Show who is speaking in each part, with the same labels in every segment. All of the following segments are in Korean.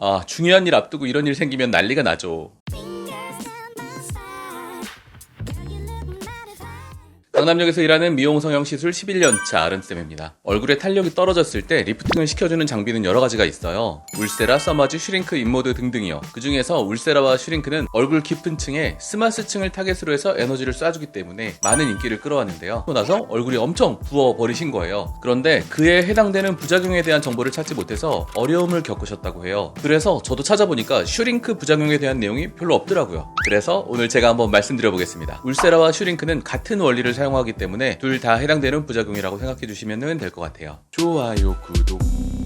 Speaker 1: 아, 중요한 일 앞두고 이런 일 생기면 난리가 나죠. 강남역에서 일하는 미용 성형 시술 11년차 아른쌤입니다. 얼굴에 탄력이 떨어졌을 때 리프팅을 시켜주는 장비는 여러 가지가 있어요. 울세라, 써마즈, 슈링크, 인모드 등등이요. 그 중에서 울세라와 슈링크는 얼굴 깊은 층에 스마스층을 타겟으로 해서 에너지를 쏴주기 때문에 많은 인기를 끌어왔는데요. 또 나서 얼굴이 엄청 부어버리신 거예요. 그런데 그에 해당되는 부작용에 대한 정보를 찾지 못해서 어려움을 겪으셨다고 해요. 그래서 저도 찾아보니까 슈링크 부작용에 대한 내용이 별로 없더라고요. 그래서 오늘 제가 한번 말씀드려보겠습니다. 울세라와 슈링크는 같은 원리를 사용 하기 때문에 둘 다 해당되는 부작용이라고 생각해 주시면 될 것 같아요. 좋아요, 구독,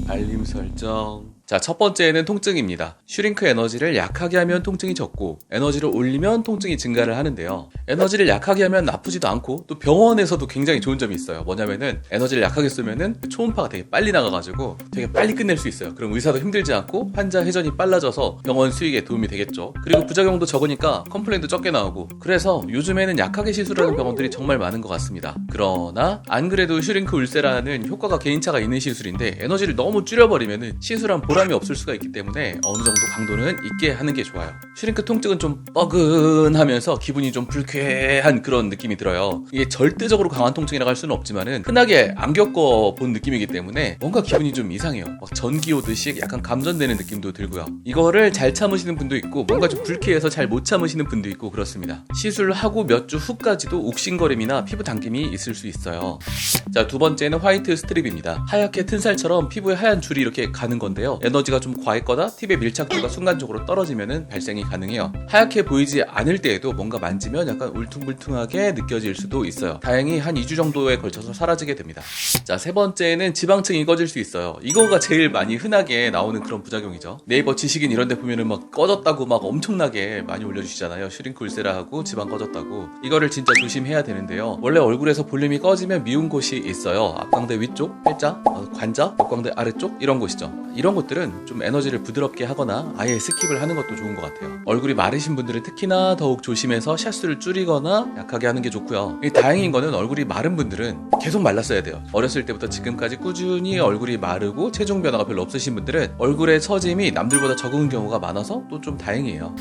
Speaker 1: 알림 설정. 자, 첫 번째는 통증입니다. 슈링크 에너지를 약하게 하면 통증이 적고 에너지를 올리면 통증이 증가를 하는데요. 에너지를 약하게 하면 나쁘지도 않고 또 병원에서도 굉장히 좋은 점이 있어요. 뭐냐면은 에너지를 약하게 쓰면은 초음파가 되게 빨리 나가가지고 되게 빨리 끝낼 수 있어요. 그럼 의사도 힘들지 않고 환자 회전이 빨라져서 병원 수익에 도움이 되겠죠. 그리고 부작용도 적으니까 컴플레인도 적게 나오고 그래서 요즘에는 약하게 시술하는 병원들이 정말 많은 것 같습니다. 그러나 안 그래도 슈링크 울세라는 효과가 개인차가 있는 시술인데 에너지를 너무 줄여버리면은 시술한 보람 이 없을 수가 있기 때문에 어느 정도 강도는 있게 하는 게 좋아요. 슈링크 통증은 좀 뻐근하면서 기분이 좀 불쾌한 그런 느낌이 들어요. 이게 절대적으로 강한 통증이라고 할 수는 없지만은 흔하게 안 겪어 본 느낌이기 때문에 뭔가 기분이 좀 이상해요. 막 전기 오듯이 약간 감전되는 느낌도 들고요. 이거를 잘 참으시는 분도 있고 뭔가 좀 불쾌해서 잘 못 참으시는 분도 있고 그렇습니다. 시술하고 몇 주 후까지도 욱신거림이나 피부 당김이 있을 수 있어요. 자, 두 번째는 화이트 스트립입니다. 하얗게 튼 살처럼 피부에 하얀 줄이 이렇게 가는 건데요. 에너지가 좀 과했거나 팁의 밀착도가 순간적으로 떨어지면 발생이 가능해요. 하얗게 보이지 않을 때에도 뭔가 만지면 약간 울퉁불퉁하게 느껴질 수도 있어요. 다행히 한 2주 정도에 걸쳐서 사라지게 됩니다. 자, 세 번째는 지방층이 꺼질 수 있어요. 이거가 제일 많이 흔하게 나오는 그런 부작용이죠. 네이버 지식인 이런 데 보면은 막 꺼졌다고 막 엄청나게 많이 올려주시잖아요. 슈링크 울세라 하고 지방 꺼졌다고. 이거를 진짜 조심해야 되는데요. 원래 얼굴에서 볼륨이 꺼지면 미운 곳이 있어요. 앞광대 위쪽, 팔자, 어, 관자, 역광대 아래쪽 이런 곳이죠. 이런 것들은 좀 에너지를 부드럽게 하거나 아예 스킵을 하는 것도 좋은 것 같아요. 얼굴이 마르신 분들은 특히나 더욱 조심해서 샷수를 줄이거나 약하게 하는 게 좋고요. 이 다행인 거는 얼굴이 마른 분들은 계속 말랐어야 돼요. 어렸을 때부터 지금까지 꾸준히 얼굴이 마르고 체중 변화가 별로 없으신 분들은 얼굴의 처짐이 남들보다 적은 경우가 많아서 또 좀 다행이에요.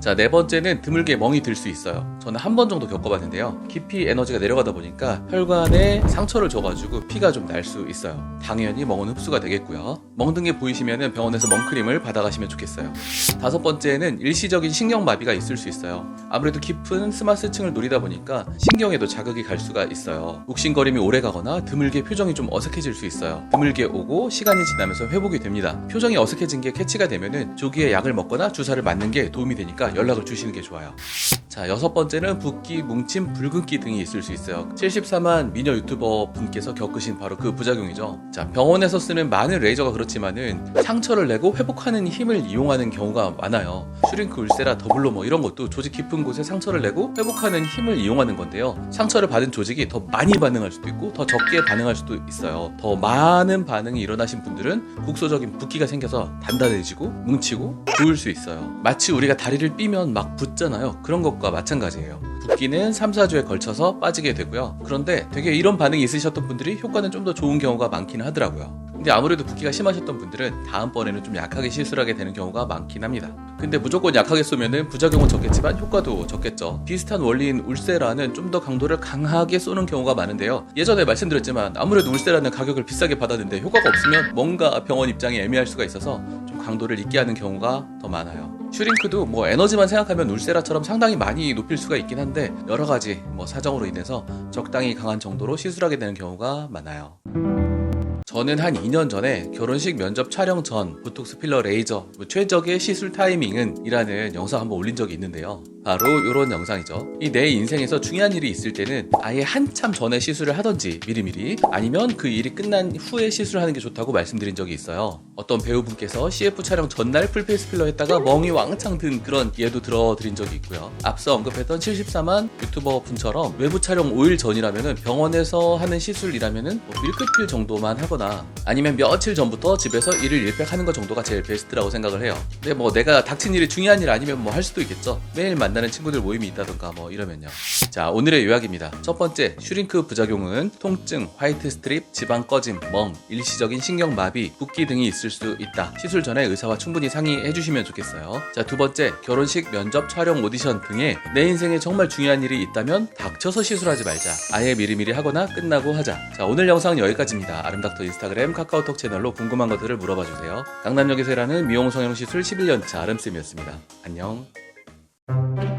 Speaker 1: 자, 네 번째는 드물게 멍이 들 수 있어요. 저는 한 번 정도 겪어봤는데요. 깊이 에너지가 내려가다 보니까 혈관에 상처를 줘가지고 피가 좀 날 수 있어요. 당연히 멍은 흡수가 되겠고요. 멍든 게 보이시면 병원에서 멍크림을 받아가시면 좋겠어요. 다섯 번째는 일시적인 신경마비가 있을 수 있어요. 아무래도 깊은 스마스층을 노리다 보니까 신경에도 자극이 갈 수가 있어요. 욱신거림이 오래 가거나 드물게 표정이 좀 어색해질 수 있어요. 드물게 오고 시간이 지나면서 회복이 됩니다. 표정이 어색해진 게 캐치가 되면은 조기에 약을 먹거나 주사를 맞는 게 도움이 되니까 연락을 주시는 게 좋아요. 자, 여섯 번째는 붓기, 뭉침, 붉은기 등이 있을 수 있어요. 74만 미녀 유튜버 분께서 겪으신 바로 그 부작용이죠. 자, 병원에서 쓰는 많은 레이저가 그렇지만은 상처를 내고 회복하는 힘을 이용하는 경우가 많아요. 슈링크 울세라 더블로 뭐 이런 것도 조직 깊은 곳에 상처를 내고 회복하는 힘을 이용하는 건데요. 상처를 받은 조직이 더 많이 반응할 수도 있고 더 적게 반응할 수도 있어요. 더 많은 반응이 일어나신 분들은 국소적인 붓기가 생겨서 단단해지고 뭉치고 부을 수 있어요. 마치 우리가 다리를 삐면 막 붓잖아요. 그런 것과 마찬가지예요. 붓기는 3, 4주에 걸쳐서 빠지게 되고요. 그런데 되게 이런 반응이 있으셨던 분들이 효과는 좀 더 좋은 경우가 많긴 하더라고요. 근데 아무래도 붓기가 심하셨던 분들은 다음번에는 좀 약하게 시술하게 되는 경우가 많긴 합니다. 근데 무조건 약하게 쏘면은 부작용은 적겠지만 효과도 적겠죠. 비슷한 원리인 울세라는 좀 더 강도를 강하게 쏘는 경우가 많은데요. 예전에 말씀드렸지만 아무래도 울세라는 가격을 비싸게 받았는데 효과가 없으면 뭔가 병원 입장이 애매할 수가 있어서 좀 강도를 있게 하는 경우가 더 많아요. 슈링크도 뭐 에너지만 생각하면 울세라처럼 상당히 많이 높일 수가 있긴 한데 여러 가지 뭐 사정으로 인해서 적당히 강한 정도로 시술하게 되는 경우가 많아요. 저는 한 2년 전에 결혼식 면접 촬영 전 보톡스 필러 레이저 뭐 최적의 시술 타이밍은 이라는 영상 한번 올린 적이 있는데요. 바로 이런 영상이죠. 이 내 인생에서 중요한 일이 있을 때는 아예 한참 전에 시술을 하던지 미리미리 아니면 그 일이 끝난 후에 시술하는 게 좋다고 말씀드린 적이 있어요. 어떤 배우분께서 CF 촬영 전날 풀페이스 필러 했다가 멍이 왕창 든 그런 예도 들어드린 적이 있고요. 앞서 언급했던 74만 유튜버 분처럼 외부 촬영 5일 전이라면은 병원에서 하는 시술이라면은 뭐 밀크필 정도만 하거나 아니면 며칠 전부터 집에서 일을 일팩 하는 것 정도가 제일 베스트라고 생각을 해요. 근데 뭐 내가 닥친 일이 중요한 일 아니면 뭐 할 수도 있겠죠. 매일 맞는 만나는 친구들 모임이 있다던가 뭐 이러면요. 자, 오늘의 요약입니다. 첫 번째, 슈링크 부작용은 통증, 화이트 스트립, 지방 꺼짐, 멍, 일시적인 신경 마비, 붓기 등이 있을 수 있다. 시술 전에 의사와 충분히 상의해 주시면 좋겠어요. 자, 두 번째, 결혼식, 면접, 촬영, 오디션 등에 내 인생에 정말 중요한 일이 있다면 닥쳐서 시술하지 말자. 아예 미리미리 하거나 끝나고 하자. 자, 오늘 영상은 여기까지입니다. 아름닥터 인스타그램, 카카오톡 채널로 궁금한 것들을 물어봐 주세요. 강남역에서 일하는 미용 성형 시술 11년차 아름쌤이었습니다. 안녕. Thank you.